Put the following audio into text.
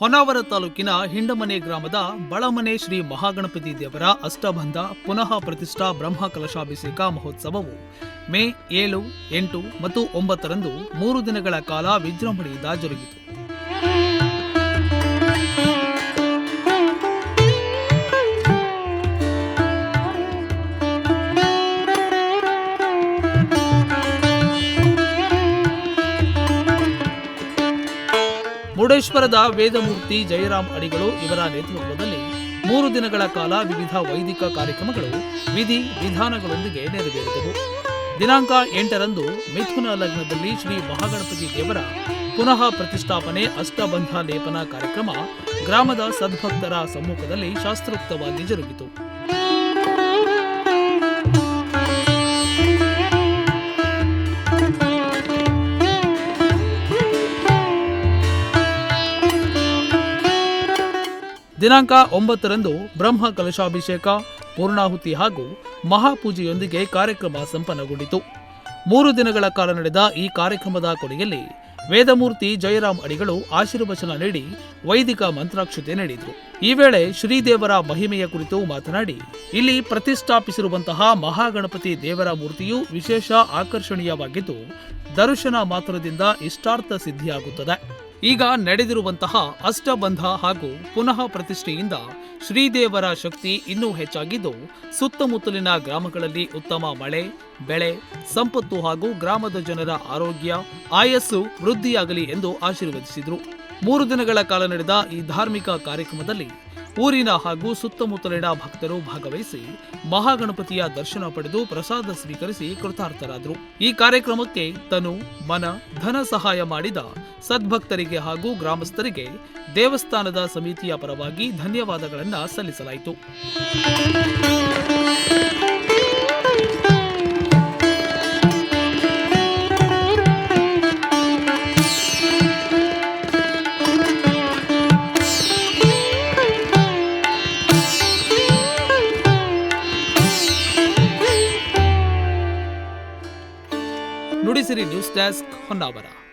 ಹೊನ್ನಾವರ ತಾಲೂಕಿನ ಹಿಂಡಮನೆ ಗ್ರಾಮದ ಬಳಮನೆ ಶ್ರೀ ಮಹಾಗಣಪತಿ ದೇವರ ಅಷ್ಟಬಂಧ ಪುನಃ ಪ್ರತಿಷ್ಠಾ ಬ್ರಹ್ಮ ಕಲಶಾಭಿಷೇಕ ಮಹೋತ್ಸವವು ಮೇ ಏಳು, ಎಂಟು ಮತ್ತು ಒಂಬತ್ತರಂದು ಮೂರು ದಿನಗಳ ಕಾಲ ವಿಜೃಂಭಣೆಯಿಂದ ಜರುಗಿತು. ಮುರುಡೇಶ್ವರದ ವೇದಮೂರ್ತಿ ಜಯರಾಮ್ ಅಡಿಗಳು ಇವರ ನೇತೃತ್ವದಲ್ಲಿ ಮೂರು ದಿನಗಳ ಕಾಲ ವಿವಿಧ ವೈದಿಕ ಕಾರ್ಯಕ್ರಮಗಳು, ವಿಧಿ ವಿಧಾನಗಳೊಂದಿಗೆ ನೆರವೇರಿದವು. ದಿನಾಂಕ ಎಂಟರಂದು ಮಿಥುನ ಲಗ್ನದಲ್ಲಿ ಶ್ರೀ ಮಹಾಗಣಪತಿ ದೇವರ ಪುನಃ ಪ್ರತಿಷ್ಠಾಪನೆ ಅಷ್ಟಬಂಧ ಲೇಪನ ಕಾರ್ಯಕ್ರಮ ಗ್ರಾಮದ ಸದ್ಭಕ್ತರ ಸಮ್ಮುಖದಲ್ಲಿ ಶಾಸ್ತ್ರೋಕ್ತವಾಗಿ ಜರುಗಿತು. ದಿನಾಂಕ ಒಂಬತ್ತರಂದು ಬ್ರಹ್ಮ ಕಲಶಾಭಿಷೇಕ, ಪೂರ್ಣಾಹುತಿ ಹಾಗೂ ಮಹಾಪೂಜೆಯೊಂದಿಗೆ ಕಾರ್ಯಕ್ರಮ ಸಂಪನ್ನಗೊಂಡಿತು. ಮೂರು ದಿನಗಳ ಕಾಲ ನಡೆದ ಈ ಕಾರ್ಯಕ್ರಮದ ಕೊನೆಯಲ್ಲಿ ವೇದಮೂರ್ತಿ ಜಯರಾಮ್ ಅಡಿಗಳು ಆಶೀರ್ವಚನ ನೀಡಿ ವೈದಿಕ ಮಂತ್ರಾಕ್ಷತೆ ನೀಡಿದರು. ಈ ವೇಳೆ ಶ್ರೀದೇವರ ಮಹಿಮೆಯ ಕುರಿತು ಮಾತನಾಡಿ, ಇಲ್ಲಿ ಪ್ರತಿಷ್ಠಾಪಿಸಿರುವಂತಹ ಮಹಾಗಣಪತಿ ದೇವರ ಮೂರ್ತಿಯು ವಿಶೇಷ ಆಕರ್ಷಣೀಯವಾಗಿದ್ದು, ದರ್ಶನ ಮಾತ್ರದಿಂದ ಇಷ್ಟಾರ್ಥ ಸಿದ್ಧಿಯಾಗುತ್ತದೆ. ಈಗ ನಡೆದಿರುವಂತಹ ಅಷ್ಟಬಂಧ ಹಾಗೂ ಪುನಃ ಪ್ರತಿಷ್ಠೆಯಿಂದ ಶ್ರೀದೇವರ ಶಕ್ತಿ ಇನ್ನೂ ಹೆಚ್ಚಾಗಿದ್ದು, ಸುತ್ತಮುತ್ತಲಿನ ಗ್ರಾಮಗಳಲ್ಲಿ ಉತ್ತಮ ಮಳೆ, ಬೆಳೆ, ಸಂಪತ್ತು ಹಾಗೂ ಗ್ರಾಮದ ಜನರ ಆರೋಗ್ಯ, ಆಯಸ್ಸು ವೃದ್ಧಿಯಾಗಲಿ ಎಂದು ಆಶೀರ್ವದಿಸಿದರು. ಮೂರು ದಿನಗಳ ಕಾಲ ನಡೆದ ಈ ಧಾರ್ಮಿಕ ಕಾರ್ಯಕ್ರಮದಲ್ಲಿ ಊರಿನ ಹಾಗೂ ಸುತ್ತಮುತ್ತಲಿನ ಭಕ್ತರು ಭಾಗವಹಿಸಿ ಮಹಾಗಣಪತಿಯ ದರ್ಶನ ಪಡೆದು ಪ್ರಸಾದ ಸ್ವೀಕರಿಸಿ ಕೃತಾರ್ಥರಾದರು. ಈ ಕಾರ್ಯಕ್ರಮಕ್ಕೆ ತನು, ಮನ, ಧನ ಸಹಾಯ ಮಾಡಿದ ಸದ್ಭಕ್ತರಿಗೆ ಹಾಗೂ ಗ್ರಾಮಸ್ಥರಿಗೆ ದೇವಸ್ಥಾನದ ಸಮಿತಿಯ ಪರವಾಗಿ ಧನ್ಯವಾದಗಳನ್ನು ಸಲ್ಲಿಸಲಾಯಿತು. Nudisiri news desk Honnavar.